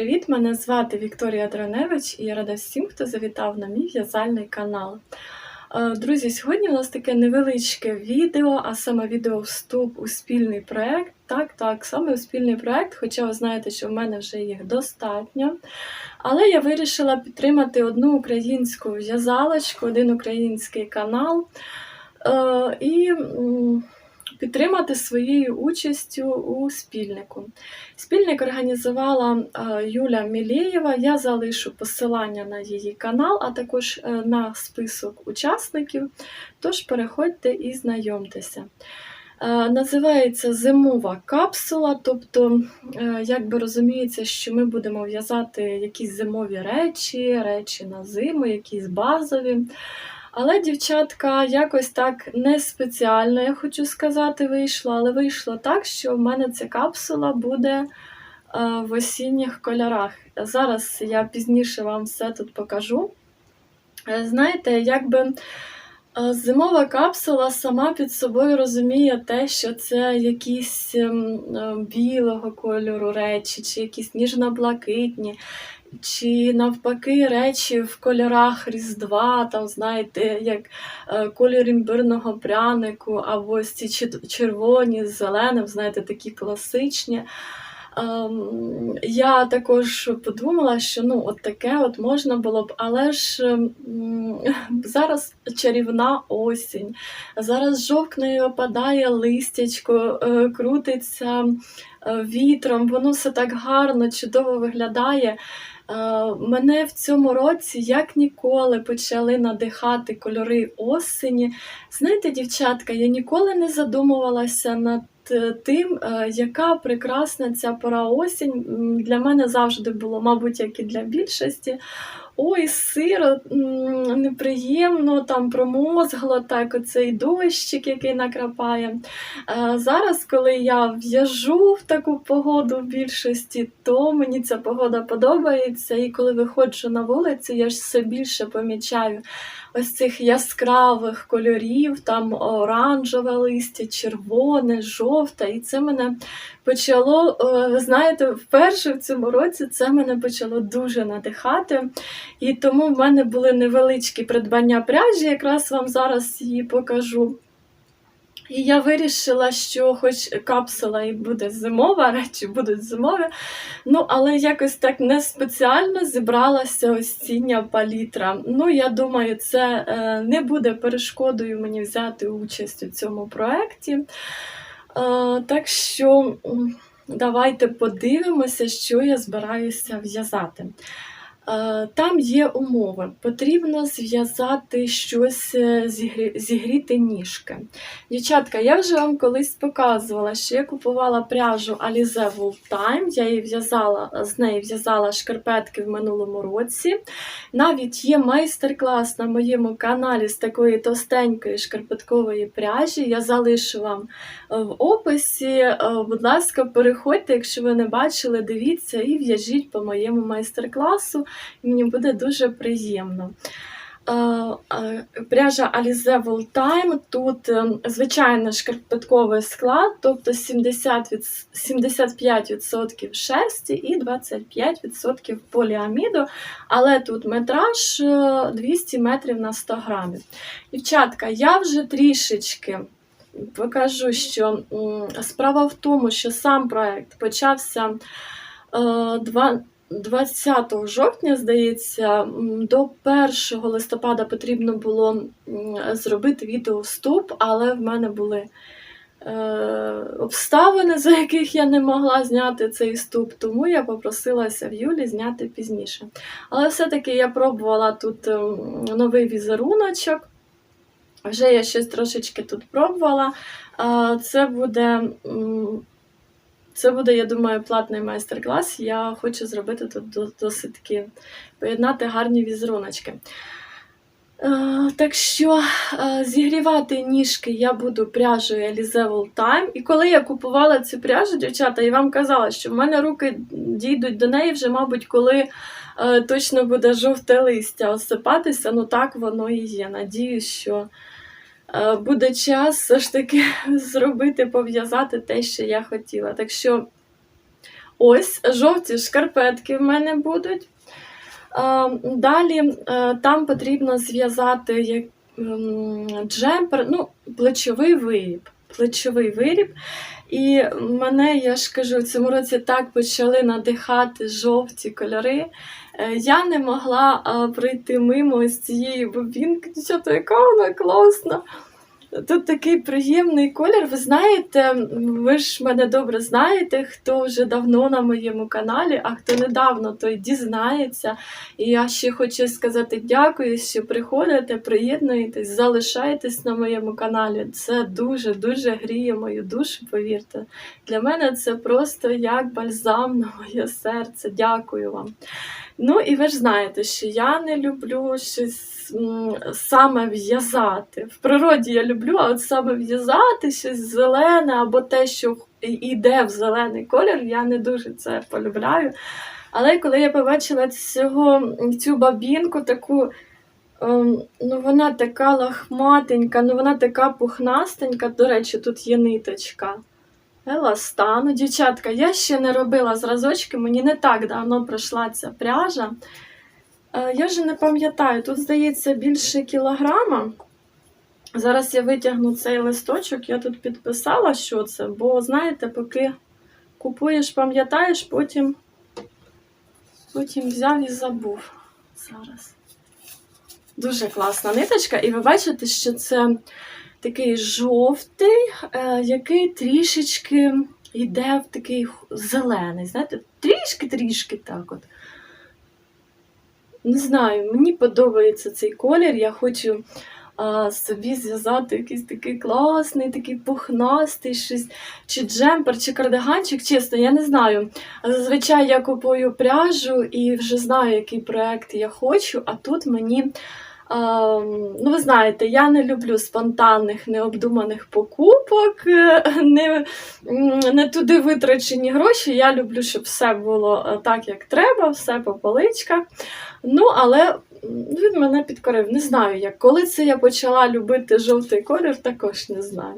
привіт! Мене звати Вікторія Дроневич і я рада всім, хто завітав на мій в'язальний канал. Е, Друзі, сьогодні у нас таке невеличке відео, а саме відео вступ у спільний проєкт. Так, так, саме у спільний проєкт, хоча ви знаєте, що в мене вже їх достатньо. Але я вирішила підтримати одну українську в'язалочку, один український канал. Е, І підтримати своєю участю у спільнику. Спільник організувала е, Юля Мілєєва. Я залишу посилання на її канал, а також е, на список учасників. Тож переходьте і знайомтеся. Е, Називається зимова капсула, тобто, е, якби розуміється, що ми будемо в'язати якісь зимові речі, речі на зиму, якісь базові. Але дівчатка якось так не спеціально, я хочу сказати, вийшло, але вийшло так, що в мене ця капсула буде е, в осінніх кольорах. Зараз я пізніше вам все тут покажу. Е, Знаєте, якби е, зимова капсула сама під собою розуміє те, що це якісь ем, білого кольору речі, чи якісь ніжно-блакитні, чи навпаки речі в кольорах Різдва, там, знаєте, як е, колір імбирного прянику, або ось ці червоні з зеленим, знаєте, такі класичні. Ем, Я також подумала, що ну, от таке от можна було б, але ж ем, зараз чарівна осінь, зараз жовкне і опадає листячко, е, крутиться е, вітром, воно все так гарно, чудово виглядає. Мене в цьому році як ніколи почали надихати кольори осені. Знаєте, дівчатка, я ніколи не задумувалася над тим, е, яка прекрасна ця пора осінь. Для мене завжди було, мабуть, як і для більшості. Ой, сиро, неприємно, там промозгло, так, оцей дощик, який накрапає. Е, Зараз, коли я в'яжу в таку погоду в більшості, то мені ця погода подобається. І коли виходжу на вулицю, я ж все більше помічаю ось цих яскравих кольорів, там оранжеве листя, червоне, жовте. І це мене почало, е, ви знаєте, вперше в цьому році це мене почало дуже надихати. І тому в мене були невеличкі придбання пряжі, якраз вам зараз її покажу. І я вирішила, що хоч капсула і буде зимова, речі будуть зимові, ну але якось так не спеціально зібралася осіння палітра. Ну, я думаю, це е, не буде перешкодою мені взяти участь у цьому проєкті. Е, так що давайте подивимося, що я збираюся в'язати. Е, Там є умови. Потрібно зв'язати щось, е, зігріти ніжки. Дівчатка, я вже вам колись показувала, що я купувала пряжу Alize Wool Time. Я її в'язала, з неї в'язала шкарпетки в минулому році. Навіть є майстер-клас на моєму каналі з такої товстенької шкарпеткової пряжі. Я залишу вам е, в описі. Будь ласка, переходьте, якщо ви не бачили, дивіться і в'яжіть по моєму майстер-класу. Мені буде дуже приємно. Е, е, Пряжа Alize Wool Time. Тут е, звичайно шкарпетковий склад, тобто 70 від, 75% шерсті і 25% поліаміду, але тут метраж е, 200 метрів на 100 грамів. Дівчатка, я вже трішечки покажу, що справа в тому, що сам проект почався е, 20 жовтня, здається, до 1 листопада потрібно було зробити відео вступ, але в мене були е, обставини, за яких я не могла зняти цей вступ, тому я попросилася в Юлі зняти пізніше. Але все-таки я пробувала тут ем, новий візеруночок. Вже я щось трошечки тут пробувала. А, Це буде, це буде, я думаю, платний майстер-клас. Я хочу зробити тут досить таки поєднати гарні візеруночки. Е, Так що е, зігрівати ніжки я буду пряжею Wool Time. І коли я купувала цю пряжу, дівчата, я вам казала, що в мене руки дійдуть до неї вже, мабуть, коли е, точно буде жовте листя осипатися. Ну так воно і є. Надіюсь, що буде час все ж таки зробити, пов'язати те, що я хотіла. Так що Ось жовті шкарпетки в мене будуть. Е, Далі е, там потрібно зв'язати як, джемпер, ну, плечовий виріб. Плечовий виріб. І мене, я ж кажу, в цьому році так почали надихати жовті кольори. Е, Я не могла е, пройти мимо ось цієї бобінки. Дівчата, яка вона класна! Тут такий приємний колір. Ви знаєте, ви ж мене добре знаєте, хто вже давно на моєму каналі, а хто недавно, той дізнається. І я ще хочу сказати дякую, що приходите, приєднуєтесь, залишаєтесь на моєму каналі. Це дуже-дуже гріє мою душу, повірте. Для мене це просто як бальзам на моє серце. Дякую вам. Ну і ви ж знаєте, що я не люблю щось саме в'язати. В природі я люблю, а от саме в'язати щось зелене або те, що йде в зелений колір, я не дуже це полюбляю. Але коли я побачила цього, цю бабінку, таку, ем, ну вона така лахматенька, ну вона така пухнастенька, до речі, тут є ниточка. Еластану. Дівчатка, я ще не робила зразочки, мені не так давно пройшла ця пряжа. Е, Я вже не пам'ятаю, тут, здається, більше кілограма. Зараз я витягну цей листочок, я тут підписала, що це, бо, знаєте, поки купуєш, пам'ятаєш, потім, потім взяв і забув. Зараз. Дуже класна ниточка, і ви бачите, що це такий жовтий, е, який трішечки йде в такий зелений. Знаєте, трішки-трішки так от. Не знаю, мені подобається цей колір. Я хочу а, собі зв'язати якийсь такий класний, такий пухнастий, щось, чи джемпер, чи кардиганчик. Чесно, я не знаю. Зазвичай я купую пряжу і вже знаю, який проект я хочу, а тут мені. А, ну, ви знаєте, я не люблю спонтанних, необдуманих покупок, е, не, не туди витрачені гроші. Я люблю, щоб все було е, так, як треба, все по поличках. Ну, але він мене підкорив. Не знаю, як. Коли це я почала любити жовтий колір, також не знаю.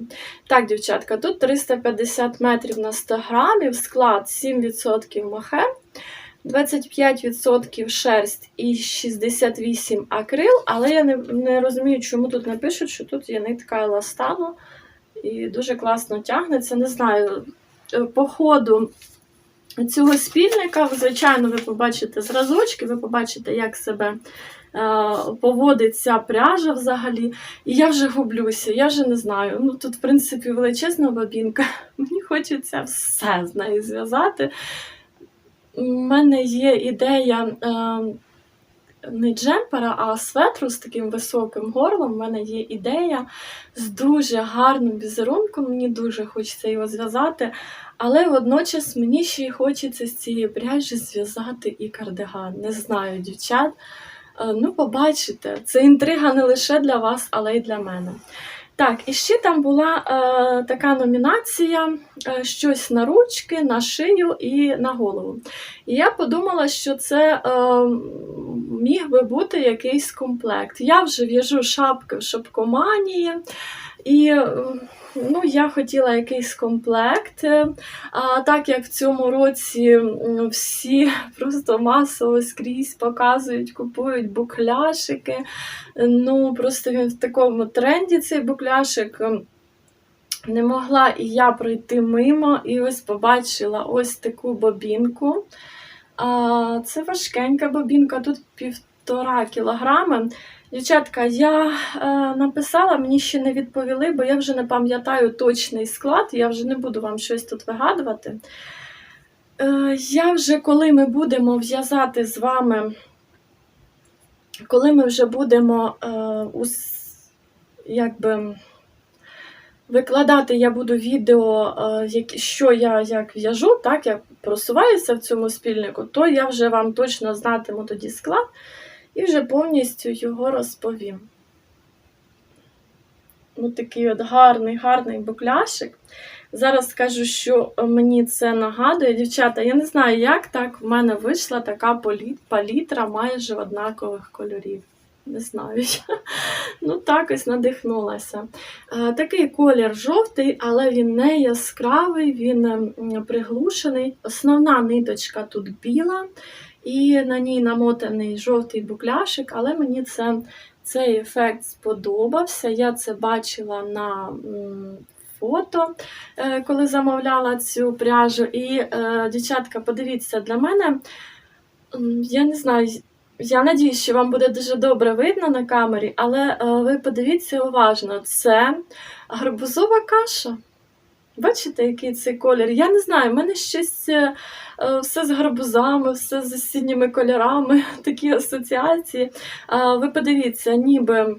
Так, дівчатка, тут 350 метрів на 100 грамів, склад 7% мохе. 25% шерсть і 68 акрил, але я не, не розумію, чому тут не пишуть, що тут є нитка еластану і дуже класно тягнеться. Не знаю, е, по ходу цього спільника, звичайно, ви побачите зразочки, ви побачите, як себе е, поводить пряжа взагалі. І я вже гублюся, я вже не знаю. Ну тут, в принципі, величезна бабінка. Мені хочеться все з нею зв'язати. У мене є ідея е, не джемпера, а светру з таким високим горлом. У мене є ідея з дуже гарним візерунком. Мені дуже хочеться його зв'язати. Але водночас мені ще й хочеться з цієї пряжі зв'язати і кардиган. Не знаю, дівчат. Е, Ну, побачите, це інтрига не лише для вас, але й для мене. Так, і ще там була е, така номінація: е, щось на ручки, на шию і на голову. І я подумала, що це е, міг би бути якийсь комплект. Я вже в'яжу шапки в шапкоманії, і ну, я хотіла якийсь комплект. Е, А так як в цьому році всі просто масово скрізь показують, купують букляшики. Ну, просто він в такому тренді цей букляшик. Не могла і я пройти мимо, і ось побачила ось таку бобінку. Це важкенька бобінка, тут півтора кілограми. Дівчатка, я е, написала, мені ще не відповіли, бо я вже не пам'ятаю точний склад, я вже не буду вам щось тут вигадувати. Е, я вже, коли ми будемо в'язати з вами, коли ми вже будемо е, ус, якби, викладати, я буду відео, е, що я як в'яжу, так, як просуваюся в цьому спільнику, то я вже вам точно знатиму тоді склад і вже повністю його розповім. Ну, такий от гарний, гарний букляшик. Зараз скажу, що мені це нагадує. Дівчата, я не знаю, як так в мене вийшла така палітра майже однакових кольорів. Не знаю. Ну, так ось надихнулася. Е, Такий колір жовтий, але він не яскравий, він приглушений. Основна ниточка тут біла, і на ній намотаний жовтий букляшик, але мені це, цей ефект сподобався. Я це бачила на фото, е, коли замовляла цю пряжу. І, е, дівчатка, подивіться, для мене, я не знаю, я надію, що вам буде дуже добре видно на камері, але е, ви подивіться уважно, це гарбузова каша. Бачите, який цей колір? Я не знаю, в мене щось е, е, все з гарбузами, все з осінніми кольорами, такі асоціації. Ви подивіться, ніби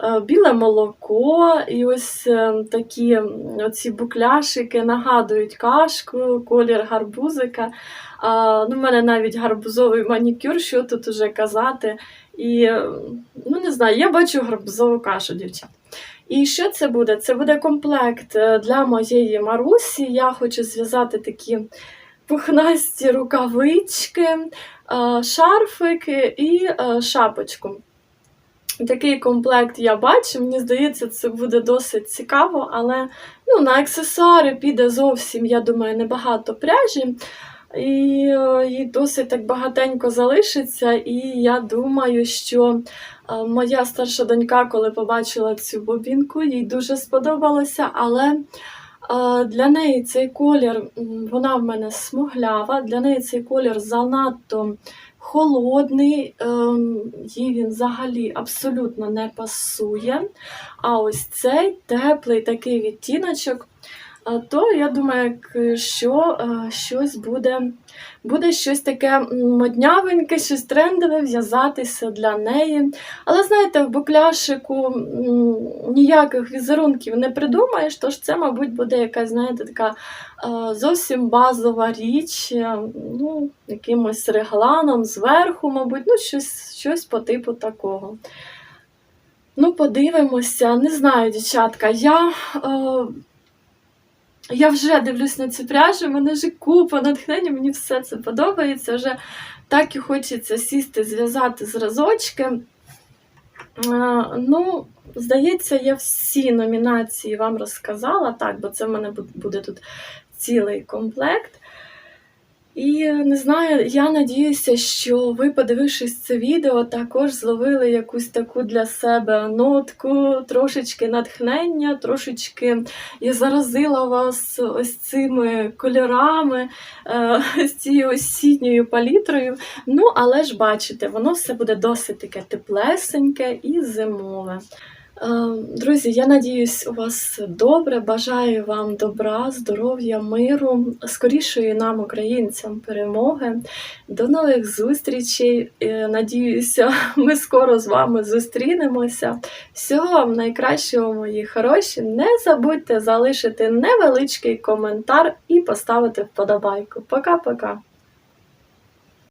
е, біле молоко, і ось такі оці букляшики нагадують кашку, колір гарбузика. Ну, в мене навіть гарбузовий манікюр, що тут уже казати. І ну не знаю, я бачу гарбузову кашу, дівчат. І що це буде? Це буде комплект е, для моєї Марусі. Я хочу зв'язати такі пухнасті рукавички, е, шарфики і е, шапочку. Такий комплект я бачу. Мені здається, це буде досить цікаво, але ну, на аксесуари піде зовсім, я думаю, небагато пряжі. І е, їй досить так багатенько залишиться. І я думаю, що е, моя старша донька, коли побачила цю бобінку, їй дуже сподобалося, але е, для неї цей колір, вона в мене смуглява, для неї цей колір занадто холодний, їй він взагалі абсолютно не пасує. А ось цей теплий такий відтіночок. То я думаю, що щось буде, буде щось таке моднявеньке, щось трендове в'язатися для неї. Але знаєте, в букляшику ніяких візерунків не придумаєш, тож це, мабуть, буде якась, знаєте, така зовсім базова річ, е, ну, якимось регланом зверху, мабуть, ну, щось, щось по типу такого. Ну, подивимося, не знаю, дівчатка, я. Е, я вже дивлюсь на цю пряжу, мене вже купа натхнення, мені все це подобається. Вже так і хочеться сісти, зв'язати зразочки. Е, Ну, здається, я всі номінації вам розказала, так, бо це в мене буде тут цілий комплект. І е, не знаю, я надіюся, що ви, подивившись це відео, також зловили якусь таку для себе нотку, трошечки натхнення, трошечки я заразила вас ось цими кольорами, е, з цією осінньою палітрою. Ну, але ж бачите, воно все буде досить таке теплесеньке і зимове. Е, Друзі, я надіюсь, у вас добре. Бажаю вам добра, здоров'я, миру, скорішої нам, українцям, перемоги. До нових зустрічей. Е, Надіюся, ми скоро з вами зустрінемося. Всього вам найкращого, мої хороші. Не забудьте залишити невеличкий коментар і поставити вподобайку. Пока-пока!